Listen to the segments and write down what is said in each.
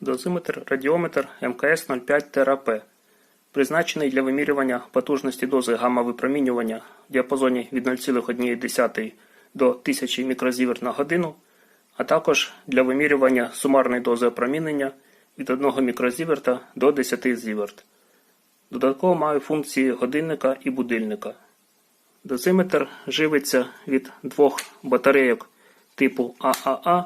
Дозиметр радіометр МКС 05 ТРАП, призначений для вимірювання потужності дози гамма-випромінювання в діапазоні від 0,1 до 1000 мікрозіверт на годину, а також для вимірювання сумарної дози опромінення від 1 мікрозіверта до 10 зіверт. Додатково має функції годинника і будильника. Дозиметр живиться від двох батарейок типу ААА,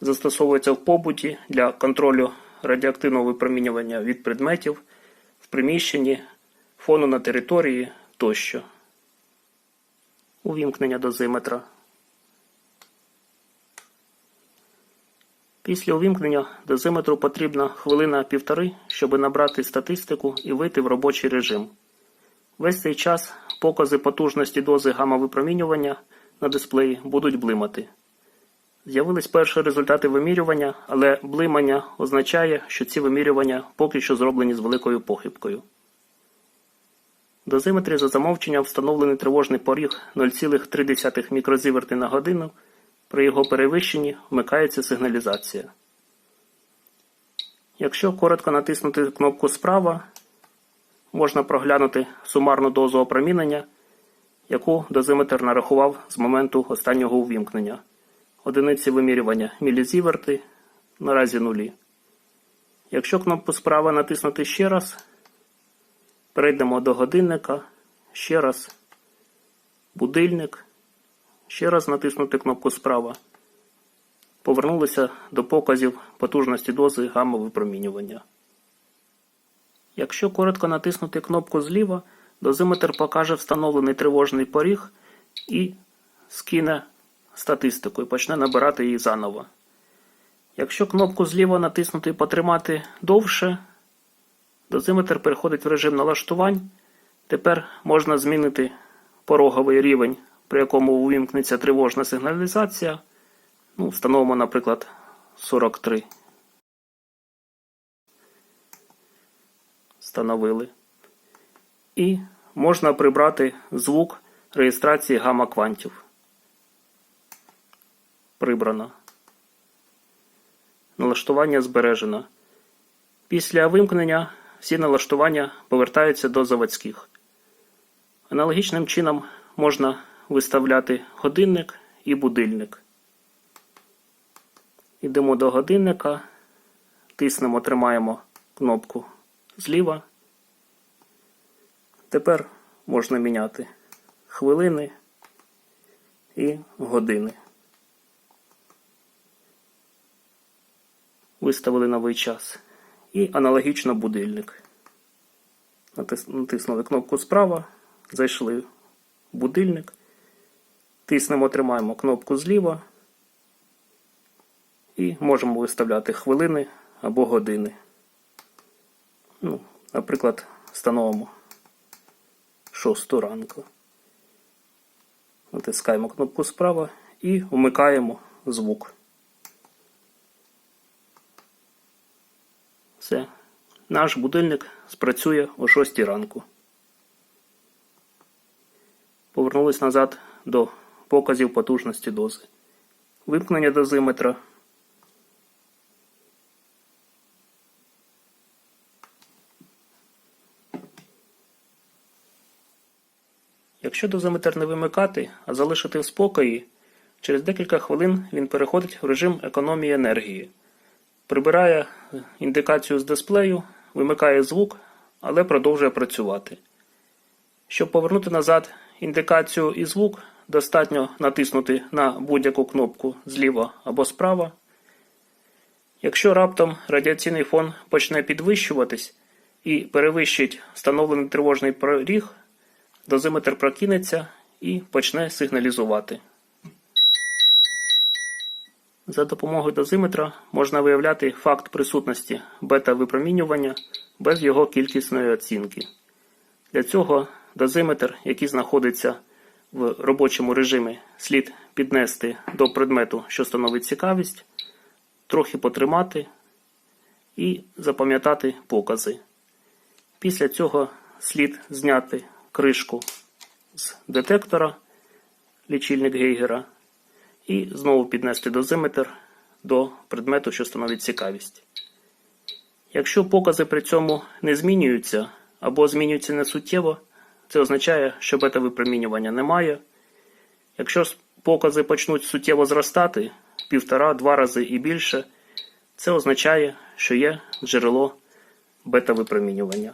застосовується в побуті для контролю радіоактивного випромінювання від предметів в приміщенні, фону на території тощо. Увімкнення дозиметра. Після увімкнення дозиметру потрібна хвилина-півтори, щоб набрати статистику і вийти в робочий режим. Весь цей час покази потужності дози гамма-випромінювання на дисплеї будуть блимати. З'явились перші результати вимірювання, але блимання означає, що ці вимірювання поки що зроблені з великою похибкою. Дозиметрі за замовченням встановлений тривожний поріг 0,3 мікрозіверти на годину. При його перевищенні вмикається сигналізація. Якщо коротко натиснути кнопку справа, можна проглянути сумарну дозу опромінення, яку дозиметр нарахував з моменту останнього увімкнення. Одиниці вимірювання мілізіверти наразі нулі. Якщо кнопку справа натиснути ще раз, перейдемо до годинника, ще раз, будильник, ще раз натиснути кнопку справа. Повернулися до показів потужності дози гамма-випромінювання. Якщо коротко натиснути кнопку зліва, дозиметр покаже встановлений тривожний поріг і скине статистику і почне набирати її заново. Якщо кнопку зліва натиснути і потримати довше, дозиметр переходить в режим налаштувань. Тепер можна змінити пороговий рівень, при якому увімкнеться тривожна сигналізація. Ну, Встановимо, наприклад, 43. Встановили. І можна прибрати звук реєстрації гамма-квантів прибрано. Налаштування збережено. Після вимкнення всі налаштування повертаються до заводських. Аналогічним чином можна виставляти годинник і будильник. Йдемо до годинника, тиснемо, тримаємо кнопку зліва. Тепер можна міняти хвилини і години. Виставили новий час. І аналогічно будильник. Натиснули кнопку справа, зайшли в будильник. Тиснемо, тримаємо кнопку зліва і можемо виставляти хвилини або години. Ну, Наприклад, встановимо 6 ранку. Натискаємо кнопку справа і вмикаємо звук. Все. Наш будильник спрацює о 6 ранку. Повернулись назад до показів потужності дози. Вимкнення дозиметра. Якщо дозиметр не вимикати, а залишити в спокої, через декілька хвилин він переходить в режим економії енергії. Прибирає індикацію з дисплею, вимикає звук, але продовжує працювати. Щоб повернути назад індикацію і звук, достатньо натиснути на будь-яку кнопку зліва або справа. Якщо раптом радіаційний фон почне підвищуватись і перевищить встановлений тривожний поріг, дозиметр прокинеться і почне сигналізувати. За допомогою дозиметра можна виявляти факт присутності бета-випромінювання без його кількісної оцінки. Для цього дозиметр, який знаходиться в робочому режимі, слід піднести до предмету, що становить цікавість, трохи потримати і запам'ятати покази. Після цього слід зняти кришку з детектора, лічильник Гейгера і знову піднести дозиметр до предмету, що становить цікавість. Якщо покази при цьому не змінюються або змінюються несуттєво, це означає, що бета-випромінювання немає. Якщо покази почнуть суттєво зростати півтора-два рази і більше, це означає, що є джерело бета-випромінювання.